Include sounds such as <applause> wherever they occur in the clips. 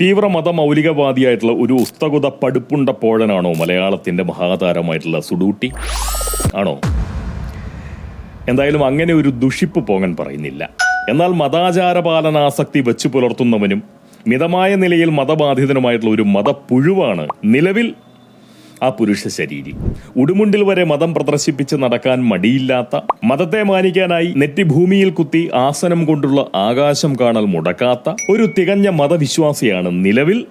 തീവ്ര മത മൗലികവാദിയായിട്ടുള്ള ഒരു ഉസ്തകുത പടുപ്പുണ്ട പോഴനാണോ മലയാളത്തിന്റെ മഹാതാരമായിട്ടുള്ള സുഡൂട്ടി? ആണോ? എന്തായാലും അങ്ങനെ ഒരു ദുഷിപ്പ് പോകൻ പറയുന്നില്ല. എന്നാൽ മതാചാര പാലനാസക്തി വെച്ചു പുലർത്തുന്നവനും മിതമായ നിലയിൽ മതബാധിതനുമായിട്ടുള്ള ഒരു മതപ്പുഴുവാണ് നിലവിൽ ആ പുരുഷ ശരീരി. ഉടുമുണ്ടിൽ വരെ മതം പ്രദർശിപ്പിച്ച് നടക്കാൻ മടിയില്ലാത്ത മതത്തെ മാനിക്കാനായി നെറ്റി ഭൂമിയിൽ കുത്തി ആസനം കൊണ്ടുള്ള ആകാശം കാണൽ മുടക്കാത്ത ഒരു തികഞ്ഞ മതവിശ്വാസിയാണ് നിലവിൽ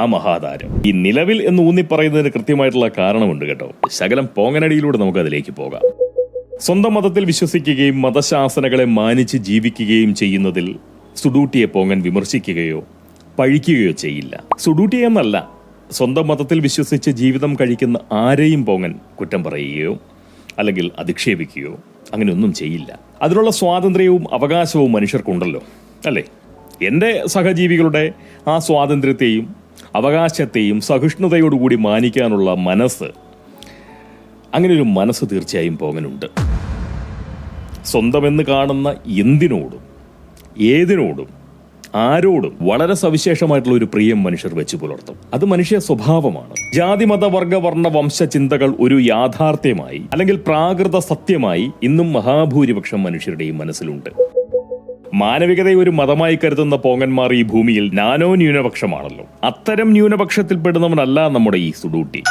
ആ മഹാതാരം. ഈ നിലവിൽ എന്ന് ഊന്നി പറയുന്നതിന് കൃത്യമായിട്ടുള്ള കാരണമുണ്ട് കേട്ടോ. ശകലം പോങ്ങനടിയിലൂടെ നമുക്ക് അതിലേക്ക് പോകാം. സ്വന്തം മതത്തിൽ വിശ്വസിക്കുകയും മതശാസനകളെ മാനിച്ച് ജീവിക്കുകയും ചെയ്യുന്നതിൽ സുഡൂട്ടിയെ പോങ്ങൻ വിമർശിക്കുകയോ പഴിക്കുകയോ ചെയ്യില്ല. സുഡൂട്ടി എന്നല്ല സ്വന്തം മതത്തിൽ വിശ്വസിച്ച് ജീവിതം കഴിക്കുന്ന ആരെയും പോങ്ങൻ കുറ്റം പറയുകയോ അല്ലെങ്കിൽ അധിക്ഷേപിക്കുകയോ അങ്ങനെയൊന്നും ചെയ്യില്ല. അതിനുള്ള സ്വാതന്ത്ര്യവും അവകാശവും മനുഷ്യർക്കുണ്ടല്ലോ അല്ലേ? എന്റെ സഹജീവികളുടെ ആ സ്വാതന്ത്ര്യത്തെയും അവകാശത്തെയും സഹിഷ്ണുതയോടുകൂടി മാനിക്കാനുള്ള മനസ്സ് അങ്ങനെ ഒരു മനസ്സ് തീർച്ചയായും പോകനുണ്ട് സ്വന്തമെന്ന് കാണുന്ന എന്തിനോടും ഏതിനോടും ആരോടും വളരെ സവിശേഷമായിട്ടുള്ള ഒരു പ്രിയം മനുഷ്യർ വെച്ച് പുലർത്തും. അത് മനുഷ്യ സ്വഭാവമാണ്. ജാതി മത വർഗ വർണ വംശ ചിന്തകൾ ഒരു യാഥാർത്ഥ്യമായി അല്ലെങ്കിൽ പ്രാകൃത സത്യമായി ഇന്നും മഹാഭൂരിപക്ഷം മനുഷ്യരുടെയും മനസ്സിലുണ്ട്. മാനവികതയെ ഒരു മതമായി കരുതുന്ന പോങ്ങന്മാർ ഈ ഭൂമിയിൽ നാനോ ന്യൂനപക്ഷമാണല്ലോ. അത്തരം ന്യൂനപക്ഷത്തിൽപ്പെടുന്നവനല്ല നമ്മുടെ ഈ സുഡൂട്ടി.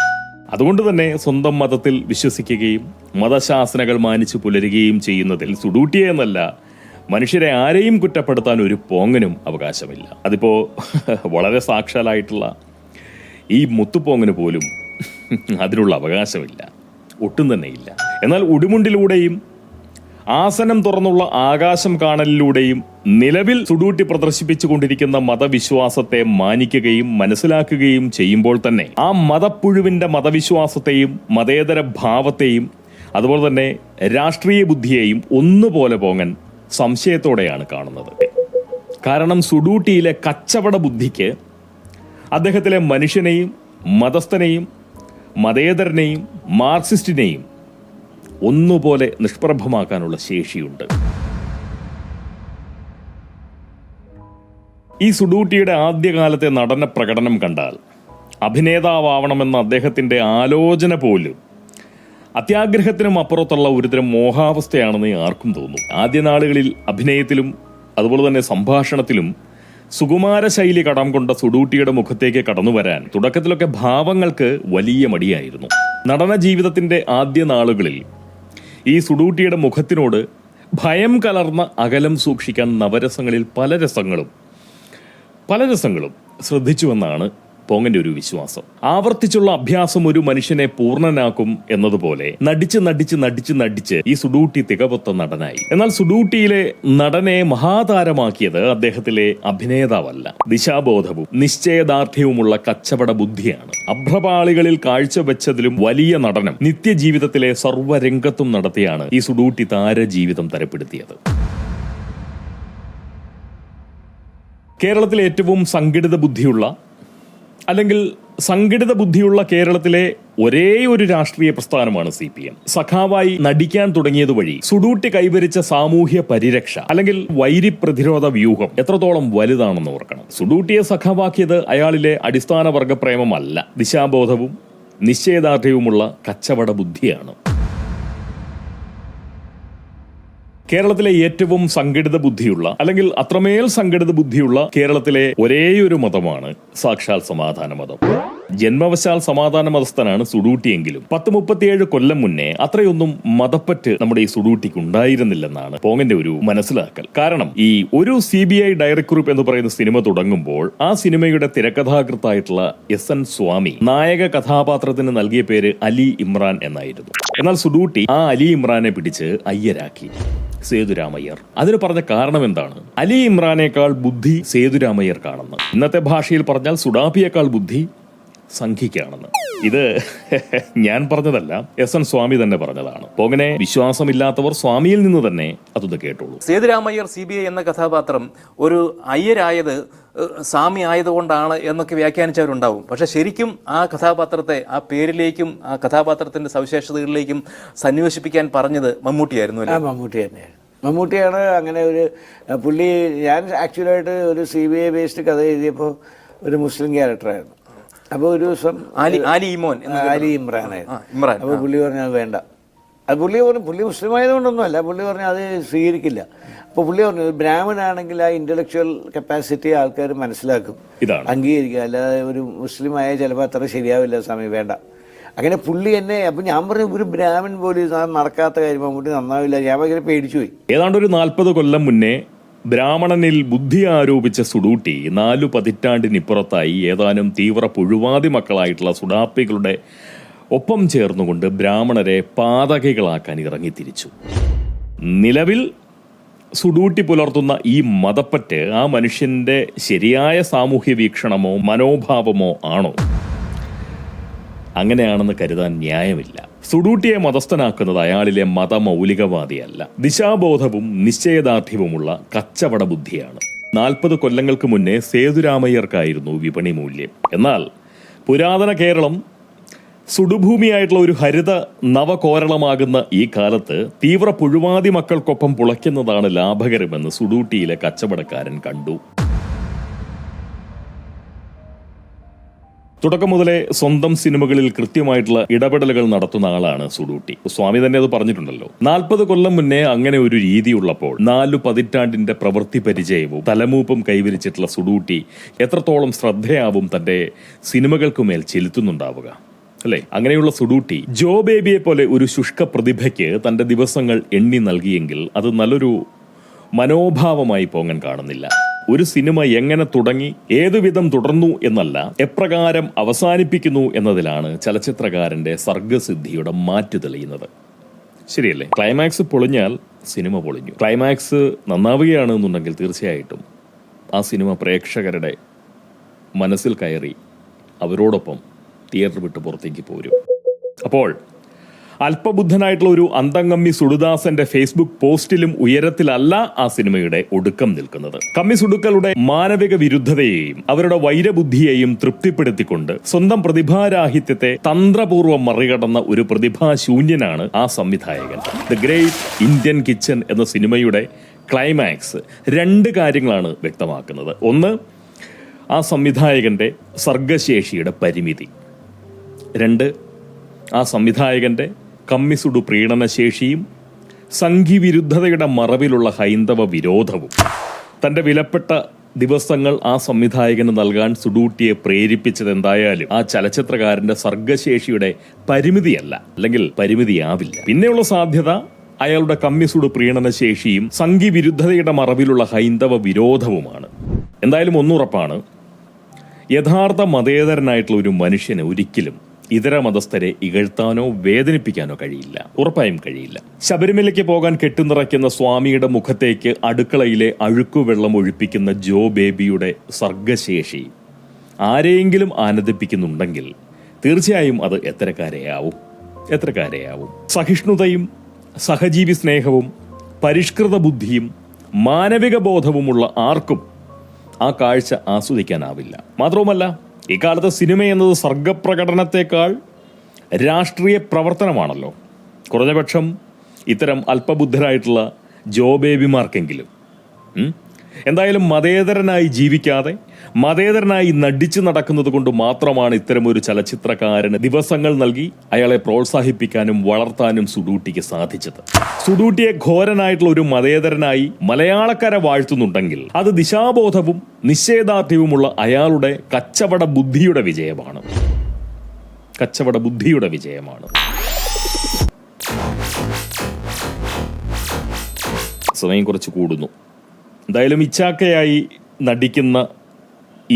അതുകൊണ്ട് തന്നെ സ്വന്തം മതത്തിൽ വിശ്വസിക്കുകയും മതശാസനകൾ മാനിച്ചു പുലരുകയും ചെയ്യുന്നതിൽ സുഡൂട്ടിയെ എന്നല്ല മനുഷ്യരെ ആരെയും കുറ്റപ്പെടുത്താൻ ഒരു പോങ്ങനും അവകാശമില്ല. അതിപ്പോ <laughs> വളരെ സാക്ഷാലായിട്ടുള്ള ഈ മുത്തുപോങ്ങന് പോലും <laughs> അതിനുള്ള അവകാശമില്ല. ഒട്ടും തന്നെ ഇല്ല എന്നാൽ ഉടുമുണ്ടിലൂടെയും ആസനം തുറന്നുള്ള ആകാശം കാണലിലൂടെയും നിലവിൽ സുഡൂട്ടി പ്രദർശിപ്പിച്ചുകൊണ്ടിരിക്കുന്ന മതവിശ്വാസത്തെ മാനിക്കുകയും മനസ്സിലാക്കുകയും ചെയ്യുമ്പോൾ തന്നെ ആ മതപ്പുഴുവിന്റെ മതവിശ്വാസത്തെയും മതേതര ഭാവത്തെയും അതുപോലെ തന്നെ രാഷ്ട്രീയ ബുദ്ധിയെയും ഒന്നുപോലെ പോങ്ങൻ സംശയത്തോടെയാണ് കാണുന്നത്. കാരണം സുഡൂട്ടിയിലെ കച്ചവട ബുദ്ധിക്ക് അദ്ദേഹത്തിലെ മനുഷ്യനെയും മതസ്ഥനെയും മതേതരനെയും മാർക്സിസ്റ്റിനെയും ഒന്നുപോലെ നിഷ്പ്രഭമാക്കാനുള്ള ശേഷിയുണ്ട്. ഈ സുഡൂട്ടിയുടെ ആദ്യകാലത്തെ നടന പ്രകടനം കണ്ടാൽ അഭിനേതാവണമെന്ന അദ്ദേഹത്തിന്റെ ആലോചന പോലും അത്യാഗ്രഹത്തിനും അപ്പുറത്തുള്ള ഒരുതരം മോഹാവസ്ഥയാണെന്ന് ആർക്കും തോന്നും. ആദ്യ നാളുകളിൽ അഭിനയത്തിലും അതുപോലെ തന്നെ സംഭാഷണത്തിലും സുകുമാര ശൈലി കടം കൊണ്ട സുഡൂട്ടിയുടെ മുഖത്തേക്ക് കടന്നു വരാൻ തുടക്കത്തിലൊക്കെ ഭാവങ്ങൾക്ക് വലിയ മടിയായിരുന്നു. നടന ജീവിതത്തിന്റെ ആദ്യ നാളുകളിൽ ഈ സുഡൂട്ടിയുടെ മുഖത്തിനോട് ഭയം കലർന്ന അകലം സൂക്ഷിക്കാൻ നവരസങ്ങളിൽ പല രസങ്ങളും പല രസങ്ങളും ശ്രദ്ധിച്ചുവെന്നാണ് പോങ്ങന്റെ ഒരു വിശ്വാസം. ആവർത്തിച്ചുള്ള അഭ്യാസം ഒരു മനുഷ്യനെ പൂർണനാക്കും എന്നതുപോലെ നടിച്ച് നടിച്ച് നടിച്ച് നടിച്ച് ഈ സുഡൂട്ടി തികവൊത്ത നടനായി. എന്നാൽ സുഡൂട്ടിയിലെ നടനെ മഹാതാരമാക്കിയത് അദ്ദേഹത്തിലെ അഭിനേതാവല്ല. ദിശാബോധവും നിശ്ചയദാർഢ്യവുമുള്ള കച്ചവട ബുദ്ധിയാണ്. അഭ്രപാളികളിൽ കാഴ്ചവെച്ചതിലും വലിയ നടനം നിത്യജീവിതത്തിലെ സർവരംഗത്തും നടത്തിയാണ് ഈ സുഡൂട്ടി താരജീവിതം തരപ്പെടുത്തിയത്. കേരളത്തിലെ ഏറ്റവും സംഘടിത ബുദ്ധിയുള്ള അല്ലെങ്കിൽ സംഘടിത ബുദ്ധിയുള്ള കേരളത്തിലെ ഒരേ ഒരു രാഷ്ട്രീയ പ്രസ്ഥാനമാണ് സി പി എം. സഖാവായി നടിക്കാൻ തുടങ്ങിയത് വഴി സുഡൂട്ടി കൈവരിച്ച സാമൂഹ്യ പരിരക്ഷ അല്ലെങ്കിൽ വൈരി പ്രതിരോധ വ്യൂഹം എത്രത്തോളം വലുതാണെന്ന് ഓർക്കണം. സുഡൂട്ടിയെ സഖാവാക്കിയത് അയാളിലെ അടിസ്ഥാന വർഗപ്രേമമല്ല ദിശാബോധവും നിശ്ചയദാർഢ്യവുമുള്ള കച്ചവട ബുദ്ധിയാണ്. കേരളത്തിലെ ഏറ്റവും സംഘടിത ബുദ്ധിയുള്ള അല്ലെങ്കിൽ അത്രമേൽ സംഘടിത ബുദ്ധിയുള്ള കേരളത്തിലെ ഒരേയൊരു മതമാണ് സാക്ഷാൽ സമാധാന മതം. ജന്മവശാൽ സമാധാന മതസ്ഥനാണ് സുഡൂട്ടിയെങ്കിലും പത്ത് മുപ്പത്തിയേഴ് കൊല്ലം മുന്നേ അത്രയൊന്നും മതപ്പറ്റ് നമ്മുടെ ഈ സുഡൂട്ടിക്ക് ഉണ്ടായിരുന്നില്ലെന്നാണ് പോങ്ങന്റെ ഒരു മനസ്സിലാക്കൽ. കാരണം ഈ ഒരു സി ബി ഐ ഡയറക്ടർ എന്ന് പറയുന്ന സിനിമ തുടങ്ങുമ്പോൾ ആ സിനിമയുടെ തിരക്കഥാകൃത്തായിട്ടുള്ള എസ് എൻ സ്വാമി നായക കഥാപാത്രത്തിന് നൽകിയ പേര് അലി ഇമ്രാൻ എന്നായിരുന്നു. എന്നാൽ സുഡൂട്ടി ആ അലി ഇമ്രാനെ പിടിച്ച് അയ്യരാക്കി. സേതുരാമയ്യർ. അതിന് പറഞ്ഞ കാരണം എന്താണ്? അലി ഇമ്രാനേക്കാൾ ബുദ്ധി സേതുരാമയ്യർക്കാണെന്ന് കാണുന്നു. ഇന്നത്തെ ഭാഷയിൽ പറഞ്ഞാൽ സുഡാപ്പിയേക്കാൾ ബുദ്ധി സംഘിക്കാണെന്ന്. ഇത് <laughs> ഞാൻ പറഞ്ഞതല്ല എസ് എൻ സ്വാമി തന്നെ പറഞ്ഞതാണ്. പോങ്ങനെ വിശ്വാസമില്ലാത്തവർ സ്വാമിയിൽ നിന്ന് തന്നെ അതൊന്ന് കേട്ടോളൂ. സേതുരാമയ്യർ സി ബി ഐ എന്ന കഥാപാത്രം ഒരു അയ്യരായത് സ്വാമി ആയതുകൊണ്ടാണ് എന്നൊക്കെ വ്യാഖ്യാനിച്ചവരുണ്ടാവും. പക്ഷെ ശരിക്കും ആ കഥാപാത്രത്തെ ആ പേരിലേക്കും ആ കഥാപാത്രത്തിന്റെ സവിശേഷതകളിലേക്കും സന്നിവേശിപ്പിക്കാൻ പറഞ്ഞത് മമ്മൂട്ടിയായിരുന്നു മമ്മൂട്ടി തന്നെയാണ്. മമ്മൂട്ടിയാണ് അങ്ങനെ ഒരു പുള്ളി ഞാൻ ആക്ച്വലായിട്ട് ഒരു സി ബി ഐ ബേസ്ഡ് കഥ എഴുതിയപ്പോൾ ഒരു മുസ്ലിം ക്യാരക്ടറായിരുന്നു. അപ്പോൾ ഒരു ദിവസം ആലി ആലി ഇമോൻ എന്ന് ആലി ഇമ്രാനായിരുന്നു. ഇമ്രാൻ. അപ്പോൾ പുള്ളി പറഞ്ഞു അത് വേണ്ട. അത് പുള്ളി പറഞ്ഞു പുള്ളി മുസ്ലിം ആയതുകൊണ്ടൊന്നുമല്ല. പുള്ളി പറഞ്ഞു അത് സ്വീകരിക്കില്ല. അപ്പോൾ പുള്ളി പറഞ്ഞു ബ്രാഹ്മണാണെങ്കിൽ ആ ഇന്റലക്ച്വൽ കപ്പാസിറ്റി ആൾക്കാർ മനസ്സിലാക്കും. ഇതാണ്. അംഗീകരിക്കുക അല്ലാതെ ഒരു മുസ്ലിം ആയാൽ ചിലപ്പോൾ അത്ര ശരിയാവില്ല സമയം വേണ്ട. അങ്ങനെ പുള്ളി എന്നെ അപ്പം ഞാൻ പറഞ്ഞു ഒരു ബ്രാഹ്മൺ പോലും ഇത് നടക്കാത്ത കാര്യം മമ്മൂട്ടി നന്നാവില്ല. ഞാൻ ഭയങ്കര പേടിച്ചു പോയി ഏതാണ്ട് ഒരു നാൽപ്പത് കൊല്ലം മുന്നേ ബ്രാഹ്മണനിൽ ബുദ്ധി ആരോപിച്ച സുഡൂട്ടി നാലു പതിറ്റാണ്ടിനിപ്പുറത്തായി ഏതാനും തീവ്ര പുഴുവാതി മക്കളായിട്ടുള്ള സുഡാപ്പികളുടെ ഒപ്പം ചേർന്നുകൊണ്ട് ബ്രാഹ്മണരെ പാതകികളാക്കാൻ ഇറങ്ങിത്തിരിച്ചു. നിലവിൽ സുഡൂട്ടി പുലർത്തുന്ന ഈ മതപ്പറ്റ് ആ മനുഷ്യന്റെ ശരിയായ സാമൂഹ്യ വീക്ഷണമോ മനോഭാവമോ ആണോ? അങ്ങനെയാണെന്ന് കരുതാൻ ന്യായമില്ല. സുഡൂട്ടിയെ മതസ്ഥനാക്കുന്നത് അയാളിലെ മതമൗലികവാദിയല്ല. ദിശാബോധവും നിശ്ചയദാർഢ്യവുമുള്ള കച്ചവട ബുദ്ധിയാണ്. നാൽപ്പത് കൊല്ലങ്ങൾക്ക് മുന്നേ സേതുരാമയ്യർക്കായിരുന്നു വിപണി മൂല്യം. എന്നാൽ പുരാതന കേരളം സുടുഭൂമിയായിട്ടുള്ള ഒരു ഹരിത നവകോരളമാകുന്ന ഈ കാലത്ത് തീവ്ര പുഴുവാതി മക്കൾക്കൊപ്പം പുളയ്ക്കുന്നതാണ് ലാഭകരമെന്ന് സുഡൂട്ടിയിലെ കച്ചവടക്കാരൻ കണ്ടു. തുടക്കം മുതലേ സ്വന്തം സിനിമകളിൽ കൃത്യമായിട്ടുള്ള ഇടപെടലുകൾ നടത്തുന്ന ആളാണ് സുഡൂട്ടി. സ്വാമി തന്നെ അത് പറഞ്ഞിട്ടുണ്ടല്ലോ. നാൽപ്പത് കൊല്ലം മുന്നേ അങ്ങനെ ഒരു രീതി ഉള്ളപ്പോൾ നാലു പതിറ്റാണ്ടിന്റെ പ്രവൃത്തി പരിചയവും തലമൂപ്പും കൈവരിച്ചിട്ടുള്ള സുഡൂട്ടി എത്രത്തോളം ശ്രദ്ധയാവും തന്റെ സിനിമകൾക്കുമേൽ ചെലുത്തുന്നുണ്ടാവുക. അല്ലെ? അങ്ങനെയുള്ള സുഡൂട്ടി ജോ ബേബിയെ പോലെ ഒരു ശുഷ്ക പ്രതിഭയ്ക്ക് തന്റെ ദിവസങ്ങൾ എണ്ണി നൽകിയെങ്കിൽ അത് നല്ലൊരു മനോഭാവമായി പോങ്ങൻ കാണുന്നില്ല. ഒരു സിനിമ എങ്ങനെ തുടങ്ങി ഏതുവിധം തുടർന്നു എന്നല്ല എപ്രകാരം അവസാനിപ്പിക്കുന്നു എന്നതിലാണ് ചലച്ചിത്രകാരന്റെ സർഗസിദ്ധിയുടെ മാറ്റു തെളിയുന്നത്. ശരിയല്ലേ? ക്ലൈമാക്സ് പൊളിഞ്ഞാൽ സിനിമ പൊളിഞ്ഞു. ക്ലൈമാക്സ് നന്നാവുകയാണ് എന്നുണ്ടെങ്കിൽ തീർച്ചയായിട്ടും ആ സിനിമ പ്രേക്ഷകരുടെ മനസ്സിൽ കയറി അവരോടൊപ്പം തിയേറ്റർ വിട്ട് പുറത്തേക്ക് പോരും. അപ്പോൾ അല്പബുദ്ധനായിട്ടുള്ള ഒരു അന്തംഗമ്മി സുടുദാസന്റെ ഫേസ്ബുക്ക് പോസ്റ്റിലും ഉയരത്തിലല്ല ആ സിനിമയുടെ ഒടുക്കം നിൽക്കുന്നത്. കമ്മി സുടുക്കളുടെ മാനവിക വിരുദ്ധതയെയും അവരുടെ വൈരബുദ്ധിയെയും തൃപ്തിപ്പെടുത്തിക്കൊണ്ട് സ്വന്തം പ്രതിഭാരാഹിത്യത്തെ തന്ത്രപൂർവം മറികടന്ന ഒരു പ്രതിഭാശൂന്യനാണ് ആ സംവിധായകൻ. ദ ഗ്രേറ്റ് ഇന്ത്യൻ കിച്ചൺ എന്ന സിനിമയുടെ ക്ലൈമാക്സ് രണ്ട് കാര്യങ്ങളാണ് വ്യക്തമാക്കുന്നത്. ഒന്ന് ആ സംവിധായകന്റെ സർഗശേഷിയുടെ പരിമിതി. രണ്ട് ആ സംവിധായകന്റെ കമ്മിസുഡു പ്രീണനശേഷിയും സംഘിവിരുദ്ധതയുടെ മറവിലുള്ള ഹൈന്ദവ വിരോധവും. തന്റെ വിലപ്പെട്ട ദിവസങ്ങൾ ആ സംവിധായകന് നൽകാൻ സുഡൂട്ടിയെ പ്രേരിപ്പിച്ചത് എന്തായാലും ആ ചലച്ചിത്രകാരന്റെ സർഗശേഷിയുടെ പരിമിതിയല്ല. അല്ലെങ്കിൽ പരിമിതിയാവില്ല. പിന്നെയുള്ള സാധ്യത അയാളുടെ കമ്മിസുഡ് പ്രീണനശേഷിയും സംഘിവിരുദ്ധതയുടെ മറവിലുള്ള ഹൈന്ദവ വിരോധവുമാണ്. എന്തായാലും ഒന്നുറപ്പാണ്. യഥാർത്ഥ മതേതരനായിട്ടുള്ള ഒരു മനുഷ്യന് ഒരിക്കലും ഇതര മതസ്ഥരെ ഇകഴ്ത്താനോ വേദനിപ്പിക്കാനോ കഴിയില്ല. ഉറപ്പായും കഴിയില്ല. ശബരിമലയ്ക്ക് പോകാൻ കെട്ടുനിറയ്ക്കുന്ന സ്വാമിയുടെ മുഖത്തേക്ക് അടുക്കളയിലെ അഴുക്കുവെള്ളം ഒഴിപ്പിക്കുന്ന ജോ ബേബിയുടെ സർഗശേഷി ആരെയെങ്കിലും ആനന്ദിപ്പിക്കുന്നുണ്ടെങ്കിൽ തീർച്ചയായും അത് എത്രക്കാരെയാവും എത്രക്കാരെയാവും സഹിഷ്ണുതയും സഹജീവി സ്നേഹവും പരിഷ്കൃത ബുദ്ധിയും മാനവിക ബോധവുമുള്ള ആർക്കും ആ കാഴ്ച ആസ്വദിക്കാനാവില്ല. മാത്രവുമല്ല ഇക്കാലത്ത് സിനിമ എന്നത് സർഗപ്രകടനത്തെക്കാൾ രാഷ്ട്രീയ പ്രവർത്തനമാണല്ലോ കുറഞ്ഞപക്ഷം ഇത്തരം അല്പബുദ്ധരായിട്ടുള്ള ജോബേബിമാർക്കെങ്കിലും? എന്തായാലും മതേതരനായി ജീവിക്കാതെ മതേതരനായി നടിച്ചു നടക്കുന്നത് കൊണ്ട് മാത്രമാണ് ഇത്തരമൊരു ചലച്ചിത്രകാരന് ദിവസങ്ങൾ നൽകി അയാളെ പ്രോത്സാഹിപ്പിക്കാനും വളർത്താനും സുഡൂട്ടിക്ക് സാധിച്ചത്. സുഡൂട്ടിയെ ഘോരനായിട്ടുള്ള ഒരു മതേതരനായി മലയാളക്കാരെ വാഴ്ത്തുന്നുണ്ടെങ്കിൽ അത് ദിശാബോധവും നിശ്ചയദാർഢ്യവുമുള്ള അയാളുടെ കച്ചവട ബുദ്ധിയുടെ വിജയമാണ്. കച്ചവട ബുദ്ധിയുടെ വിജയമാണ്. സമയം കുറച്ച് കൂടുന്നു. എന്തായാലും ഇച്ചാക്കയായി നടിക്കുന്ന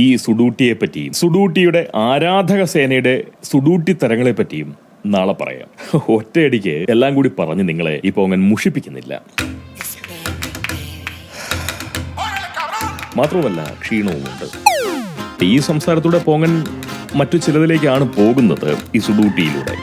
ഈ സുഡൂട്ടിയെ പറ്റിയും സുഡൂട്ടിയുടെ ആരാധക സേനയുടെ സുഡൂട്ടി തരങ്ങളെ പറ്റിയും നാളെ പറയാം. ഒറ്റയടിക്ക് എല്ലാം കൂടി പറഞ്ഞ് നിങ്ങളെ ഈ അങ്ങനെ മുഷിപ്പിക്കുന്നില്ല. മാത്രവുമല്ല ക്ഷീണവുമുണ്ട്. ഈ സംസാരത്തോടെ പോങ്ങൻ മറ്റു ചിലതിലേക്കാണ് പോകുന്നത് ഈ സുഡൂട്ടിയിലൂടെ.